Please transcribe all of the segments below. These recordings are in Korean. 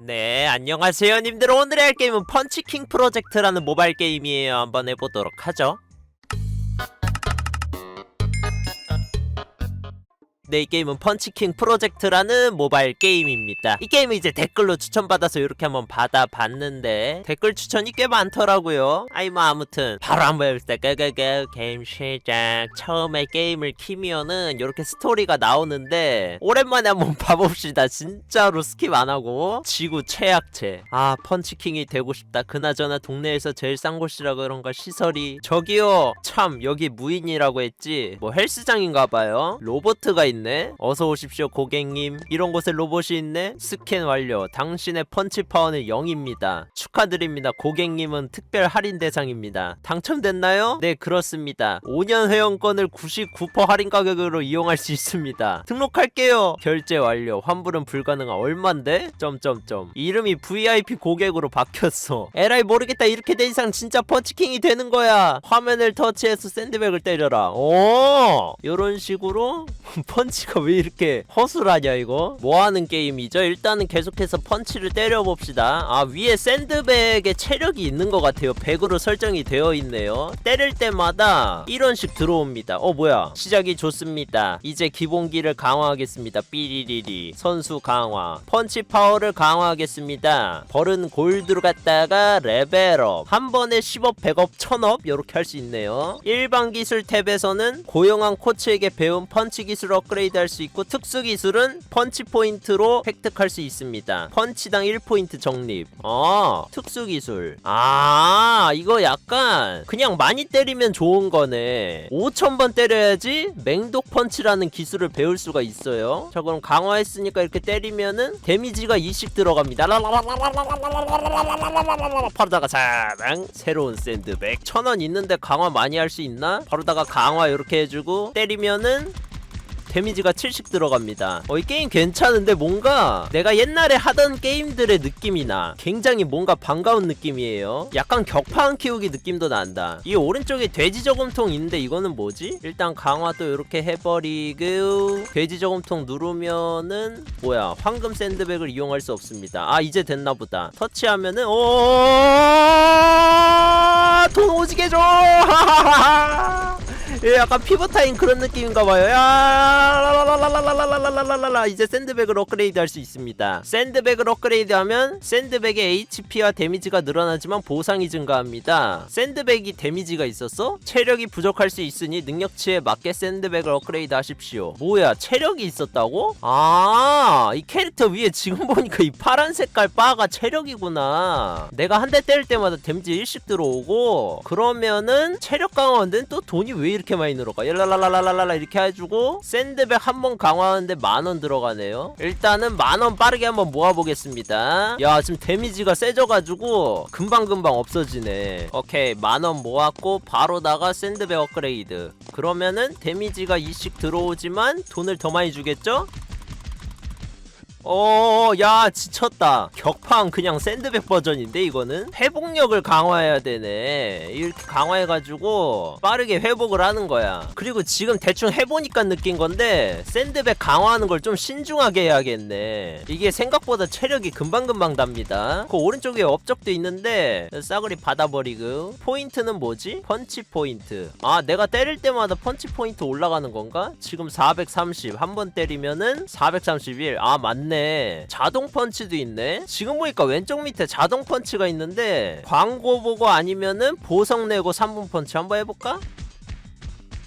네, 안녕하세요, 님들. 오늘 할 게임은 펀치킹 프로젝트라는 모바일 게임이에요. 한번 해보도록 하죠. 네, 이 게임은 펀치킹 프로젝트라는 모바일 게임입니다. 이 게임을 이제 댓글로 추천받아서 이렇게 한번 받아봤는데 댓글 추천이 꽤 많더라고요. 아이 뭐 아무튼 바로 한번 해봅시다. 고고고 게임 시작. 처음에 게임을 키면은 이렇게 스토리가 나오는데 오랜만에 한번 봐봅시다. 진짜로 스킵 안 하고 지구 최약체. 아 펀치킹이 되고 싶다. 그나저나 동네에서 제일 싼 곳이라 그런가 시설이 저기요. 참 여기 무인이라고 했지. 뭐 헬스장인가봐요. 로보트가 있 네. 어서 오십시오 고객님. 이런 곳에 로봇이 있네. 스캔 완료. 당신의 펀치 파워는 0입니다. 축하드립니다. 고객님은 특별 할인 대상입니다. 당첨됐나요? 네 그렇습니다. 5년 회원권을 99% 할인 가격으로 이용할 수 있습니다. 등록할게요. 결제 완료. 환불은 불가능한 얼만데? 점점점. 이름이 VIP 고객으로 바뀌었어. 에라이 모르겠다. 이렇게 된 이상 진짜 펀치킹이 되는 거야. 화면을 터치해서 샌드백을 때려라. 오, 요런 식으로 펀치 가 왜 이렇게 허술하냐 이거? 뭐 하는 게임이죠? 일단은 계속해서 펀치를 때려봅시다. 아 위에 샌드백에 체력이 있는 것 같아요. 100으로 설정이 되어 있네요. 때릴 때마다 이런식 들어옵니다. 어 뭐야? 시작이 좋습니다. 이제 기본기를 강화하겠습니다. 삐리리리 선수 강화 펀치 파워를 강화하겠습니다. 벌은 골드로 갔다가 레벨업 한 번에 10업 100업 1000업 이렇게 할 수 있네요. 일반 기술 탭에서는 고용한 코치에게 배운 펀치 기술 업그레이드 할 수 있고 특수 기술은 펀치 포인트로 획득할 수 있습니다. 펀치당 1포인트 적립. 아, 특수 기술. 아, 이거 약간 그냥 많이 때리면 좋은 거네. 5000번 때려야지 맹독 펀치라는 기술을 배울 수가 있어요. 자, 그럼 강화했으니까 이렇게 때리면은 데미지가 2씩 들어갑니다. 바로다가 자랑 새로운 샌드백 1000원 있는데 강화 많이 할 수 있나? 바로다가 강화 이렇게 해주고 때리면은 데미지가 7씩 들어갑니다. 어, 이 게임 괜찮은데 뭔가 내가 옛날에 하던 게임들의 느낌이 나. 굉장히 뭔가 반가운 느낌이에요. 약간 격파한 키우기 느낌도 난다. 이 오른쪽에 돼지 저금통 있는데 이거는 뭐지? 일단 강화 또 이렇게 해버리고 돼지 저금통 누르면은 뭐야 황금 샌드백을 이용할 수 없습니다. 아 이제 됐나 보다. 터치하면은 오돈 오지게 줘. 예, 약간 피버타임 그런 느낌인가 봐요. 야, 라라라라라라라라라라라 이제 샌드백을 업그레이드 할 수 있습니다. 샌드백을 업그레이드하면 샌드백의 HP와 데미지가 늘어나지만 보상이 증가합니다. 샌드백이 데미지가 있었어? 체력이 부족할 수 있으니 능력치에 맞게 샌드백을 업그레이드 하십시오. 뭐야, 체력이 있었다고? 아, 이 캐릭터 위에 지금 보니까 이 파란 색깔 바가 체력이구나. 내가 한 대 때릴 때마다 데미지 1씩 들어오고 그러면은 체력 강화하는데 또 돈이 왜 이렇게 많이 늘어가? 랄랄랄랄랄라 이렇게 해주고 샌 드백 한 번 강화하는데 만 원 들어가네요. 일단은 만 원 빠르게 한번 모아보겠습니다. 야 지금 데미지가 세져가지고 금방 금방 없어지네. 오케이 만 원 모았고 바로다가 샌드백 업그레이드. 그러면은 데미지가 2씩 들어오지만 돈을 더 많이 주겠죠? 어, 야, 지쳤다. 격파한 그냥 샌드백 버전인데, 이거는? 회복력을 강화해야 되네. 이렇게 강화해가지고, 빠르게 회복을 하는 거야. 그리고 지금 대충 해보니까 느낀 건데, 샌드백 강화하는 걸 좀 신중하게 해야겠네. 이게 생각보다 체력이 금방금방 답니다. 그 오른쪽에 업적도 있는데, 싸그리 받아버리고. 포인트는 뭐지? 펀치 포인트. 아, 내가 때릴 때마다 펀치 포인트 올라가는 건가? 지금 430. 한 번 때리면은 431. 아, 맞네. 자동 펀치도 있네. 지금 보니까 왼쪽 밑에 자동 펀치가 있는데 광고 보고 아니면은 보석 내고 3분 펀치 한번 해볼까?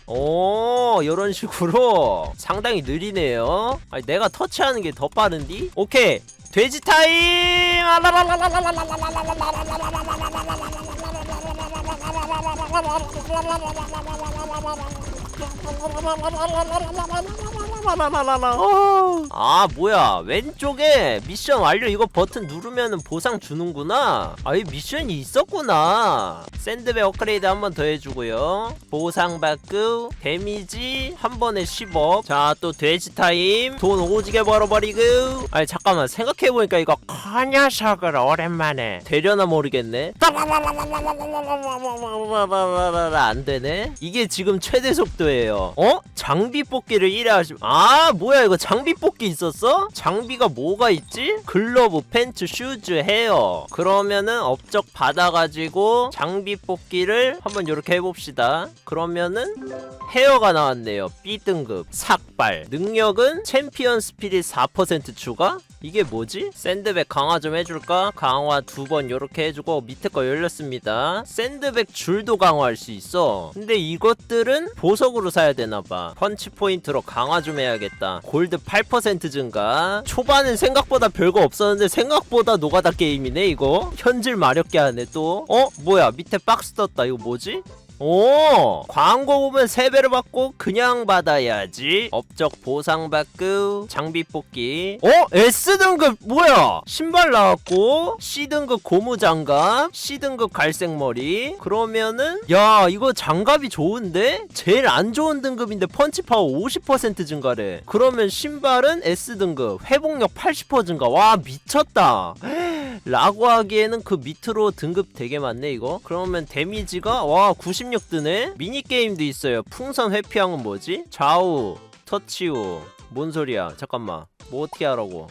오, 이런 식으로 상당히 느리네요. 아니, 내가 터치하는 게 더 빠른디? 오케이. 돼지 타임! 아 뭐야 왼쪽에 미션 완료 이거 버튼 누르면은 보상 주는구나 아이 미션이 있었구나 샌드백 업그레이드 한 번 더 해주고요 보상 받고 데미지 한 번에 10억 자또 돼지 타임 돈 오지게 벌어버리고 아니 잠깐만 생각해보니까 이거 그 녀석을 오랜만에 되려나 모르겠네 안 되네 이게 지금 최대 필요해요. 어? 장비 뽑기를 1회 하시면 아 뭐야 이거 장비 뽑기 있었어? 장비가 뭐가 있지? 글러브, 팬츠, 슈즈, 헤어. 그러면은 업적 받아가지고 장비 뽑기를 한번 이렇게 해봅시다. 그러면은 헤어가 나왔네요. B등급, 삭발. 능력은 챔피언 스피릿 4% 추가? 이게 뭐지? 샌드백 강화 좀 해줄까? 강화 두번 요렇게 해주고 밑에 거 열렸습니다. 샌드백 줄도 강화할 수 있어. 근데 이것들은 보석으로 사야 되나봐. 펀치 포인트로 강화 좀 해야겠다. 골드 8% 증가. 초반은 생각보다 별거 없었는데 생각보다 노가다 게임이네 이거. 현질 마렵게 하네 또. 어? 뭐야 밑에 박스 떴다. 이거 뭐지? 오! 광고 보면 3배를 받고 그냥 받아야지. 업적 보상 받고 장비 뽑기. 어? S등급 뭐야? 신발 나왔고 C등급 고무장갑 C등급 갈색머리. 그러면은 야 이거 장갑이 좋은데? 제일 안 좋은 등급인데 펀치파워 50% 증가래. 그러면 신발은 S등급 회복력 80% 증가. 와 미쳤다 라고 하기에는 그 밑으로 등급 되게 많네 이거. 그러면 데미지가 와 96 뜨네? 미니게임도 있어요. 풍선 회피형은 뭐지? 좌우 터치우. 뭔 소리야? 잠깐만. 뭐 어떻게 하라고?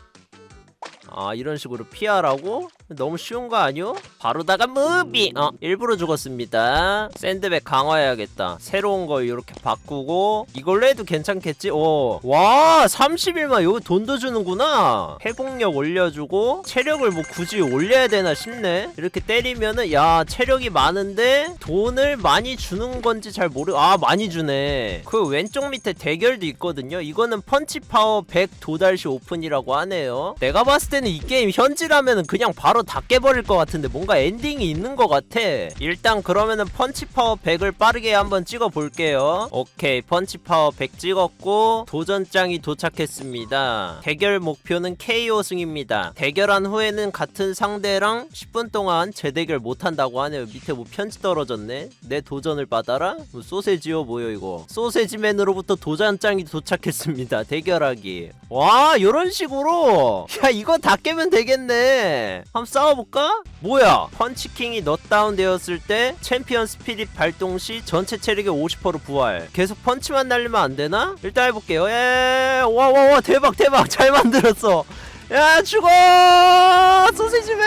아 이런 식으로 피하라고? 너무 쉬운 거 아니요? 바로다가 무비! 어 일부러 죽었습니다. 샌드백 강화해야겠다. 새로운 거 이렇게 바꾸고 이걸로 해도 괜찮겠지? 오 와 31만 여기 돈도 주는구나. 회복력 올려주고 체력을 뭐 굳이 올려야 되나 싶네. 이렇게 때리면은 야 체력이 많은데 돈을 많이 주는 건지 잘 모르 아 많이 주네. 그 왼쪽 밑에 대결도 있거든요. 이거는 펀치 파워 100 도달시 오픈이라고 하네요. 내가 봤을 때는 이 게임 현질하면은 그냥 바로 다 깨버릴 것 같은데 뭔가 엔딩이 있는 것 같아. 일단 그러면은 펀치 파워 100을 빠르게 한번 찍어 볼게요. 오케이 펀치 파워 100 찍었고 도전장이 도착했습니다. 대결 목표는 KO 승입니다. 대결한 후에는 같은 상대랑 10분 동안 재대결 못한다고 하네요. 밑에 뭐 편지 떨어졌네. 내 도전을 받아라? 뭐 소세지요 뭐요 이거? 소세지맨으로부터 도전장이 도착했습니다 대결하기. 와 요런 식으로? 야 이거 다 깨면 되겠네. 한번 싸워볼까? 뭐야? 펀치킹이 넛다운 되었을 때 챔피언 스피릿 발동 시 전체 체력의 50% 부활. 계속 펀치만 날리면 안 되나? 일단 해볼게요. 예 와와와 대박 대박. 잘 만들었어. 야 죽어! 소시지맨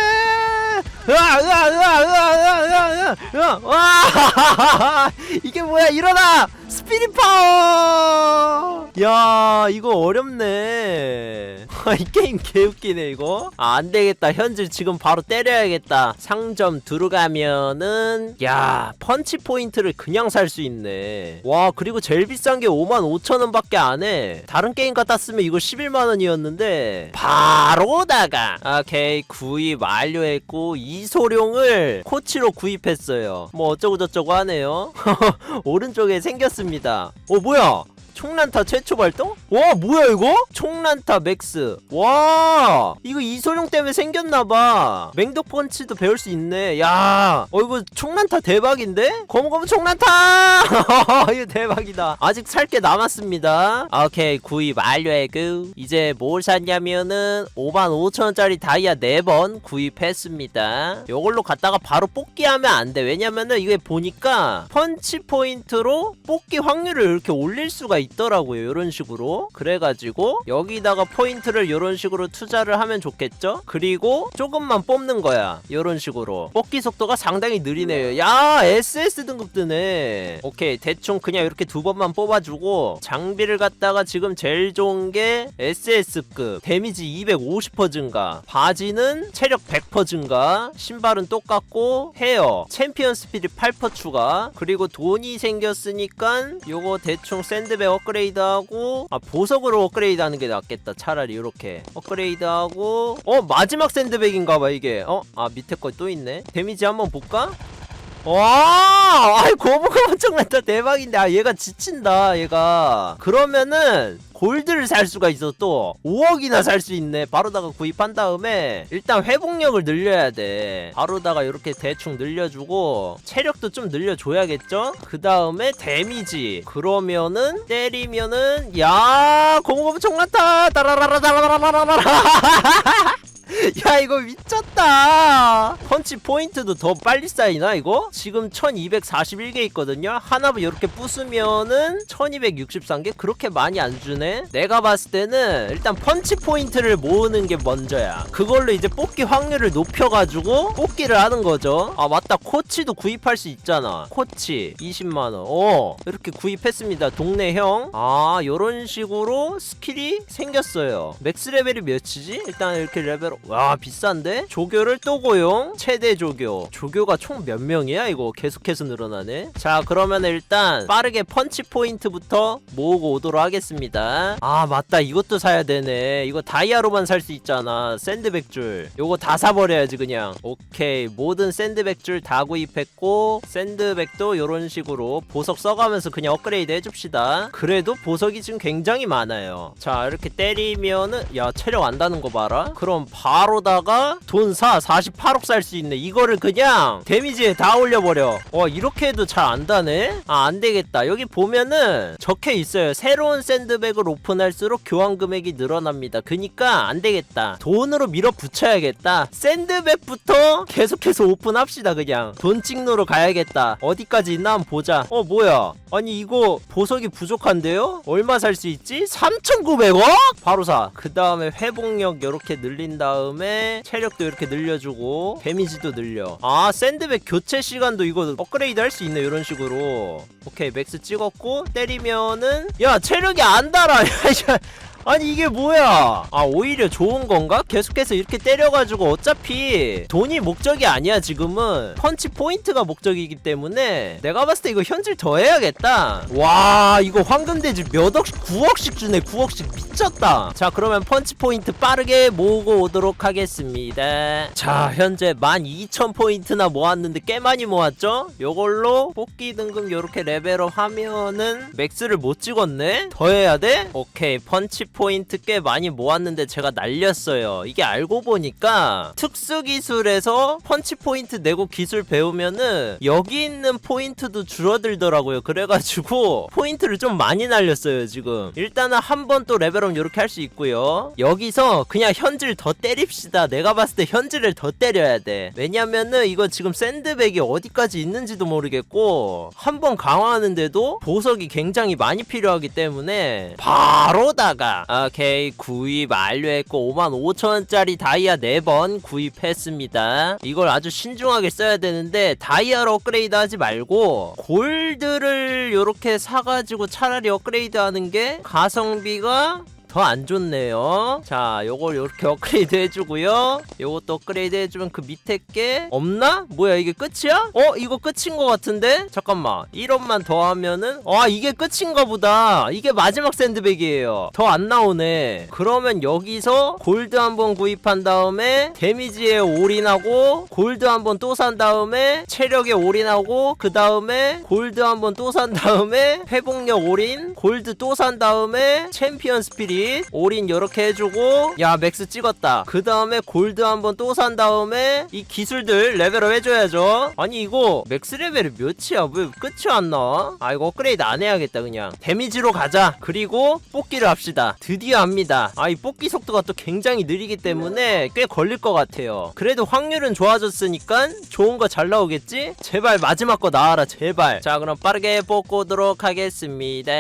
으아 으아 으아 으아 으아 으아 으아. 와 이게 뭐야? 일어나 스피릿 파워! 야 이거 어렵네. 이 게임 개웃기네 이거. 아 안되겠다. 현질 지금 바로 때려야겠다. 상점 들어가면은 야 펀치 포인트를 그냥 살 수 있네. 와 그리고 제일 비싼 게 5만 5천원 밖에 안해. 다른 게임 같았으면 이거 11만원이었는데 바로다가. 오케이 구입 완료했고 이소룡을 코치로 구입했어요. 뭐 어쩌고저쩌고 하네요. 오른쪽에 생겼 습니다. 어 뭐야 총란타 최초 발동? 와 뭐야 이거? 총란타 맥스. 와 이거 이소룡 때문에 생겼나봐. 맹독 펀치도 배울 수 있네. 야어 이거 총란타 대박인데? 검검 총란타! 이거 대박이다. 아직 살 게 남았습니다. 오케이 구입 완료했고. 이제 뭘 샀냐면은 55,000원짜리 다이아 4번 구입했습니다. 요걸로 갔다가 바로 뽑기하면 안 돼. 왜냐면은 이게 보니까 펀치 포인트로 뽑기 확률을 이렇게 올릴 수가 있더라고요. 이런 식으로. 그래가지고 여기다가 포인트를 이런 식으로 투자를 하면 좋겠죠? 그리고 조금만 뽑는 거야. 이런 식으로. 뽑기 속도가 상당히 느리네요. 야 SS 등급 뜨네. 오케이. 대충 그냥 이렇게 두 번만 뽑아주고 장비를 갖다가 지금 제일 좋은 게 SS급. 데미지 250% 증가. 바지는 체력 100% 증가. 신발은 똑같고 헤어. 챔피언 스피드 8% 추가. 그리고 돈이 생겼으니까 요거 대충 샌드백 업그레이드하고 아 보석으로 업그레이드하는 게 낫겠다. 차라리 이렇게. 업그레이드하고 어 마지막 샌드백인가봐 이게. 어? 아 밑에 거 또 있네. 데미지 한번 볼까? 와, 아이 고무가 엄청 많다. 대박인데. 아 얘가 지친다 얘가. 그러면은 골드를 살 수가 있어 또 5억이나 살 수 있네. 바로다가 구입한 다음에 일단 회복력을 늘려야 돼. 바로다가 이렇게 대충 늘려주고 체력도 좀 늘려줘야겠죠? 그 다음에 데미지. 그러면은 때리면은 야 고무가 엄청 많다 따라라라라라라라라 야 이거 미쳤다. 펀치 포인트도 더 빨리 쌓이나 이거? 지금 1241개 있거든요. 하나 이렇게 부수면은 1263개 그렇게 많이 안 주네? 내가 봤을 때는 일단 펀치 포인트를 모으는 게 먼저야. 그걸로 이제 뽑기 확률을 높여가지고 뽑기를 하는 거죠. 아 맞다. 코치도 구입할 수 있잖아. 코치 20만원. 어 이렇게 구입했습니다. 동네 형아 요런 식으로 스킬이 생겼어요. 맥스 레벨이 몇이지? 일단 이렇게 레벨 와 비싼데? 조교를 또 고용? 최대 조교. 조교가 총 몇 명이야 이거? 계속해서 늘어나네. 자 그러면 일단 빠르게 펀치 포인트부터 모으고 오도록 하겠습니다. 아 맞다. 이것도 사야 되네. 이거 다이아로만 살 수 있잖아. 샌드백 줄. 요거 다 사버려야지 그냥. 오케이. 모든 샌드백 줄 다 구입했고 샌드백도 요런 식으로 보석 써가면서 그냥 업그레이드 해줍시다. 그래도 보석이 지금 굉장히 많아요. 자 이렇게 때리면은 야 체력 안다는 거 봐라. 그럼 바로다가 돈사 48억 살 수 있네. 이거를 그냥 데미지에 다 올려버려. 어 이렇게 해도 잘 안 다네? 아 안 되겠다. 여기 보면은 적혀 있어요. 새로운 샌드백을 오픈할수록 교환 금액이 늘어납니다. 그니까 안 되겠다. 돈으로 밀어붙여야겠다. 샌드백부터 계속해서 오픈합시다 그냥. 돈 찍노로 가야겠다. 어디까지 있나 한번 보자. 어 뭐야? 아니 이거 보석이 부족한데요? 얼마 살 수 있지? 3,900원? 바로 사. 그 다음에 회복력 이렇게 늘린 다 음에 체력도 이렇게 늘려주고 데미지도 늘려. 아 샌드백 교체 시간도 이거 업그레이드 할 수 있네 이런 식으로. 오케이 맥스 찍었고 때리면은 야 체력이 안 달아. 야, 아니 이게 뭐야 아 오히려 좋은 건가? 계속해서 이렇게 때려가지고 어차피 돈이 목적이 아니야 지금은 펀치 포인트가 목적이기 때문에 내가 봤을 때 이거 현질 더 해야겠다 와 이거 황금돼지 몇 억씩 9억씩 주네 9억씩 미쳤다 자 그러면 펀치 포인트 빠르게 모으고 오도록 하겠습니다 자 현재 12,000포인트나 모았는데 꽤 많이 모았죠? 요걸로 뽑기 등급 요렇게 레벨업 하면은 맥스를 못 찍었네? 더 해야 돼? 오케이 펀치 포인트 꽤 많이 모았는데 제가 날렸어요. 이게 알고 보니까 특수 기술에서 펀치 포인트 내고 기술 배우면은 여기 있는 포인트도 줄어들더라고요. 그래가지고 포인트를 좀 많이 날렸어요 지금. 일단은 한 번 또 레벨업 요렇게 할 수 있고요. 여기서 그냥 현질 더 때립시다. 내가 봤을 때 현질을 더 때려야 돼. 왜냐면은 이거 지금 샌드백이 어디까지 있는지도 모르겠고 한 번 강화하는데도 보석이 굉장히 많이 필요하기 때문에 바로다가 오케이. 구입 완료했고 55,000원짜리 다이아 4번 구입했습니다. 이걸 아주 신중하게 써야 되는데 다이아로 업그레이드 하지 말고 골드를 요렇게 사가지고 차라리 업그레이드 하는 게 가성비가 더 안 좋네요. 자, 요걸 요렇게 업그레이드 해주고요. 요것도 업그레이드 해주면 그 밑에 게 없나? 뭐야, 이게 끝이야? 어, 이거 끝인 것 같은데? 잠깐만. 1원만 더 하면은, 아, 이게 끝인가 보다. 이게 마지막 샌드백이에요. 더 안 나오네. 그러면 여기서 골드 한번 구입한 다음에 데미지에 올인하고, 골드 한번 또 산 다음에, 체력에 올인하고, 그 다음에, 골드 한번 또 산 다음에, 회복력 올인, 골드 또 산 다음에, 챔피언 스피릿, 올인 요렇게 해주고 야 맥스 찍었다. 그 다음에 골드 한번 또 산 다음에 이 기술들 레벨업 해줘야죠. 아니 이거 맥스 레벨이 몇이야? 왜 끝이 안 나와 아 이거 업그레이드 안 해야겠다 그냥. 데미지로 가자. 그리고 뽑기를 합시다. 드디어 합니다. 아 이 뽑기 속도가 또 굉장히 느리기 때문에 꽤 걸릴 것 같아요. 그래도 확률은 좋아졌으니까 좋은 거 잘 나오겠지? 제발 마지막 거 나와라 제발. 자 그럼 빠르게 뽑고 오도록 하겠습니다.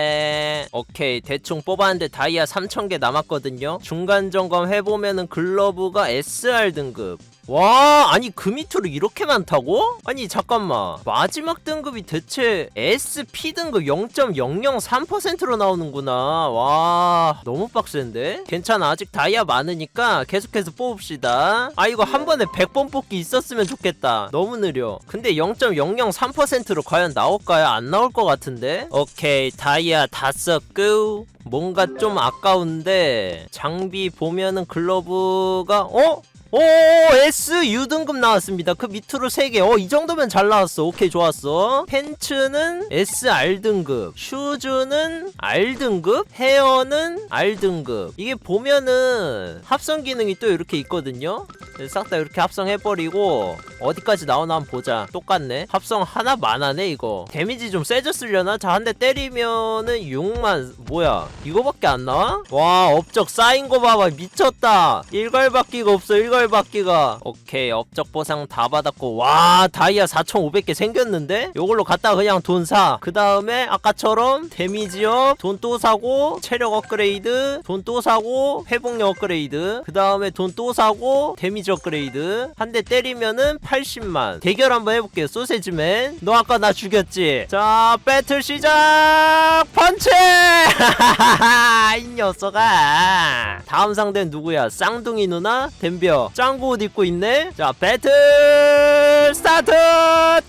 오케이 대충 뽑았는데 다이아 3,000개 남았거든요. 중간 점검 해보면은 글러브가 SR 등급. 와, 아니 그 밑으로 이렇게 많다고? 아니 잠깐만. 마지막 등급이 대체 SP 등급 0.003%로 나오는구나. 와, 너무 빡센데? 괜찮아. 아직 다이아 많으니까 계속해서 뽑읍시다. 아, 이거 한 번에 100번 뽑기 있었으면 좋겠다. 너무 느려. 근데 0.003%로 과연 나올까요? 안 나올 것 같은데? 오케이, 다이아 다 썼고. 뭔가 좀 아까운데 장비 보면은 글러브가 어? 오 S 유등급 나왔습니다. 그 밑으로 3개. 어 이 정도면 잘 나왔어. 오케이 좋았어. 팬츠는 SR등급 슈즈는 R등급 헤어는 R등급. 이게 보면은 합성 기능이 또 이렇게 있거든요. 싹 다 이렇게 합성해버리고 어디까지 나오나 한번 보자. 똑같네. 합성 하나 만하네 이거. 데미지 좀 세졌으려나? 자 한 대 때리면은 6만 뭐야? 이거밖에 안 나와? 와 업적 쌓인 거 봐봐. 미쳤다. 일괄 바뀌가 없어. 일괄 헐 바퀴가. 오케이 업적 보상 다 받았고. 와 다이아 4500개 생겼는데? 요걸로 갖다 그냥 돈 사 그 다음에 아까처럼 데미지업 돈 또 사고 체력 업그레이드 돈 또 사고 회복력 업그레이드. 그 다음에 돈 또 사고 데미지 업그레이드. 한 대 때리면은 80만. 대결 한번 해볼게요 소세지맨. 너 아까 나 죽였지? 자 배틀 시작! 펀치! 이 녀석아. 다음 상대는 누구야? 쌍둥이 누나? 덤벼. 짱구 옷 입고 있네. 자 배틀 스타트!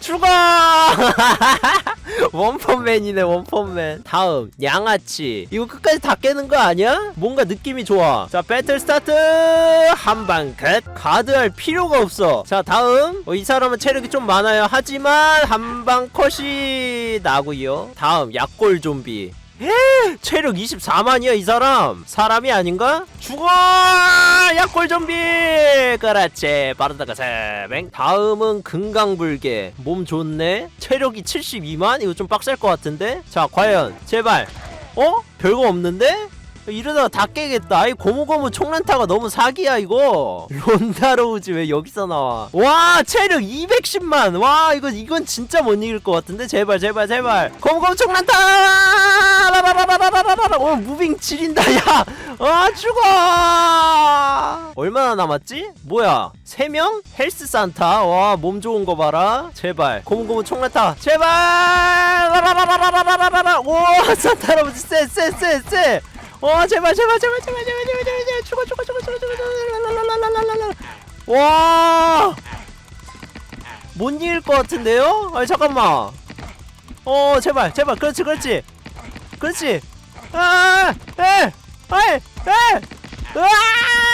출발! 원펀맨이네 원펀맨. 다음 양아치. 이거 끝까지 다 깨는 거 아니야? 뭔가 느낌이 좋아. 자 배틀 스타트! 한방 끝 가드할 필요가 없어. 자 다음. 어, 이 사람은 체력이 좀 많아요. 하지만 한방 컷이 나고요. 다음 약골 좀비. 에 체력 24만이야 이 사람 사람이 아닌가? 죽어! 약골 좀비! 그렇지 바르다가 세뱅 다음은 금강불개 몸 좋네 체력이 72만? 이거 좀 빡셀 것 같은데? 자 과연 제발 어? 별거 없는데? 이러다가 다 깨겠다. 아이 고무고무 총란타가 너무 사기야 이거. 론다로우지 왜 여기서 나와? 와 체력 210만. 와 이거 이건 진짜 못 이길 것 같은데? 제발 제발 제발. 고무고무 총란타! 오 어, 무빙 지린다 야아 죽어! 얼마나 남았지? 뭐야? 3명? 헬스 산타? 와 몸 좋은 거 봐라. 제발. 고무고무 총란타. 제발! 오 산타 할아버지 쎄쎄쎄쎄. 와 제발 제발 제발 제발 제발 제발 제발 제발 죽어 죽어 죽어 죽어 죽어 랄랄랄랄랄랄랄 와! 못 이길 것 같은데요? 아니 잠깐만. 어 제발 제발 그렇지 그렇지 그렇지. 아! 에! 아이! 에! 으아!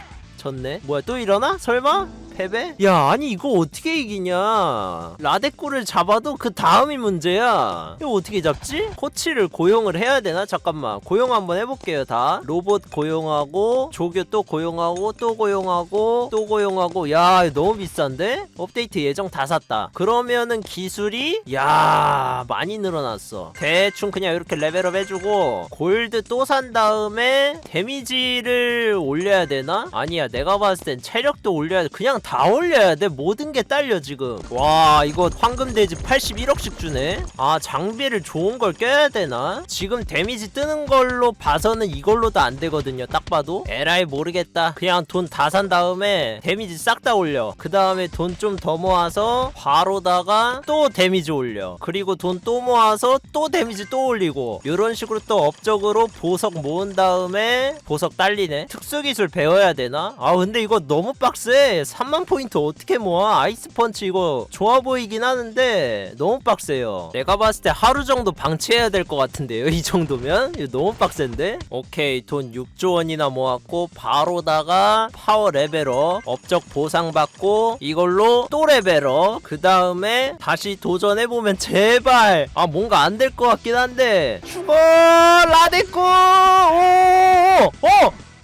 졌네. 뭐야 또 일어나? 설마 패배? 야 아니 이거 어떻게 이기냐 라데코를 잡아도 그 다음이 문제야 이거 어떻게 잡지? 코치를 고용을 해야 되나? 잠깐만 고용 한번 해볼게요 다 로봇 고용하고 조교 또 고용하고 또 고용하고 또 고용하고 야 너무 비싼데? 업데이트 예정 다 샀다 그러면은 기술이 야 많이 늘어났어 대충 그냥 이렇게 레벨업 해주고 골드 또 산 다음에 데미지를 올려야 되나? 아니야 내가 봤을 땐 체력도 올려야 돼 그냥 다 올려야 돼. 모든 게 딸려 지금. 와 이거 황금 돼지 81억씩 주네? 아 장비를 좋은 걸 껴야 되나? 지금 데미지 뜨는 걸로 봐서는 이걸로도 안 되거든요 딱 봐도. 에라이 모르겠다. 그냥 돈 다 산 다음에 데미지 싹 다 올려. 그 다음에 돈 좀 더 모아서 바로다가 또 데미지 올려. 그리고 돈 또 모아서 또 데미지 또 올리고. 이런 식으로 또 업적으로 보석 모은 다음에 보석 딸리네. 특수기술 배워야 되나? 아 근데 이거 너무 빡세. 3만 포인트 어떻게 모아? 아이스 펀치 이거 좋아 보이긴 하는데 너무 빡세요. 내가 봤을 때 하루 정도 방치해야 될 것 같은데요 이 정도면? 이거 너무 빡센데? 오케이 돈 6조 원이나 모았고 바로다가 파워 레벨업 업적 보상받고 이걸로 또 레벨업. 그 다음에 다시 도전해보면 제발! 아 뭔가 안 될 것 같긴 한데. 죽어 라데코! 오오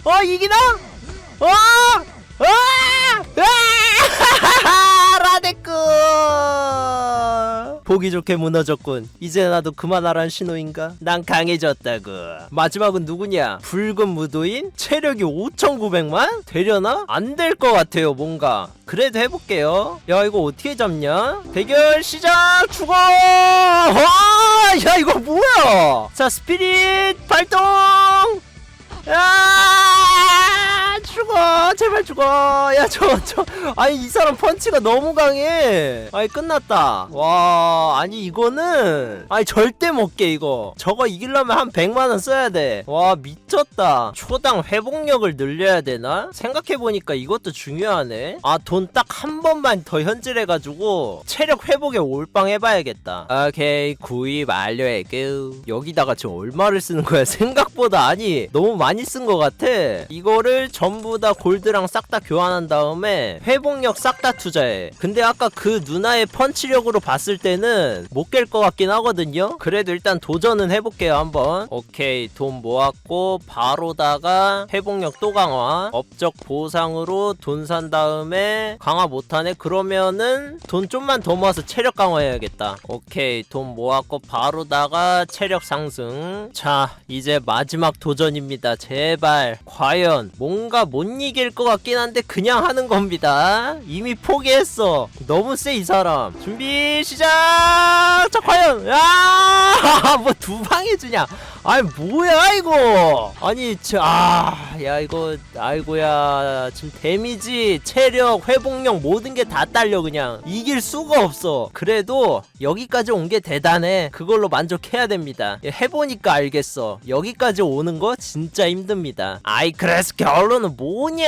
어 이기나? 어! 아! 아! 라데크 보기 좋게 무너졌군. 이제 나도 그만하란 신호인가? 난 강해졌다고. 마지막은 누구냐? 붉은 무도인 체력이 5900만? 되려나? 안 될 것 같아요 뭔가. 그래도 해볼게요. 야 이거 어떻게 잡냐? 대결 시작! 죽어! 와, 야 이거 뭐야? 자 스피릿 발동! 아 죽어 제발 죽어. 야 저 저 아니 이 사람 펀치가 너무 강해. 아니 끝났다. 와 아니 이거는 아니 절대 못깨 이거. 저거 이기려면 한 100만원 써야 돼와 미쳤다. 초당 회복력을 늘려야 되나? 생각해보니까 이것도 중요하네. 아 돈 딱 한 번만 더 현질해가지고 체력 회복에 올빵 해봐야겠다. 오케이 구입 완료했고 여기다가 지금 얼마를 쓰는 거야? 생각보다 아니 너무 많이 쓴 것 같아. 이거를 전부 다 골드랑 싹 다 교환한 다음에 회복력 싹 다 투자해. 근데 아까 그 누나의 펀치력으로 봤을 때는 못 깰 것 같긴 하거든요. 그래도 일단 도전은 해볼게요 한번. 오케이 돈 모았고 바로다가 회복력 또 강화. 업적 보상으로 돈 산 다음에 강화 못하네. 그러면은 돈 좀만 더 모아서 체력 강화해야겠다. 오케이 돈 모았고 바로다가 체력 상승. 자 이제 마지막 도전입니다. 제발. 과연 뭔가 못 이길 것 같긴 한데 그냥 하는 겁니다. 이미 포기했어. 너무 세 이 사람. 준비 시작! 자 과연! 야뭐 두 방에 주냐 아니 뭐야 이거? 아니 저아야 이거 아이고야. 지금 데미지 체력 회복력 모든 게 다 딸려 그냥. 이길 수가 없어. 그래도 여기까지 온 게 대단해. 그걸로 만족해야 됩니다. 예, 해보니까 알겠어. 여기까지 오는 거 진짜 힘듭니다. 아이 그래서 결론은 뭐냐?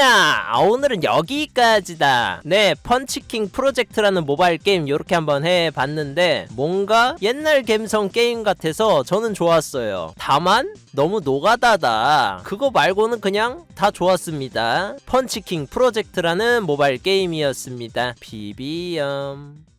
아, 오늘은 여기까지다. 네 펀치킹 프로젝트라는 모바일 게임 요렇게 한번 해봤는데 뭔가 옛날 감성 게임 같아서 저는 좋았어요 다만 너무 노가다다. 그거 말고는 그냥 다 좋았습니다. 펀치킹 프로젝트라는 모바일 게임이었습니다. 비비엄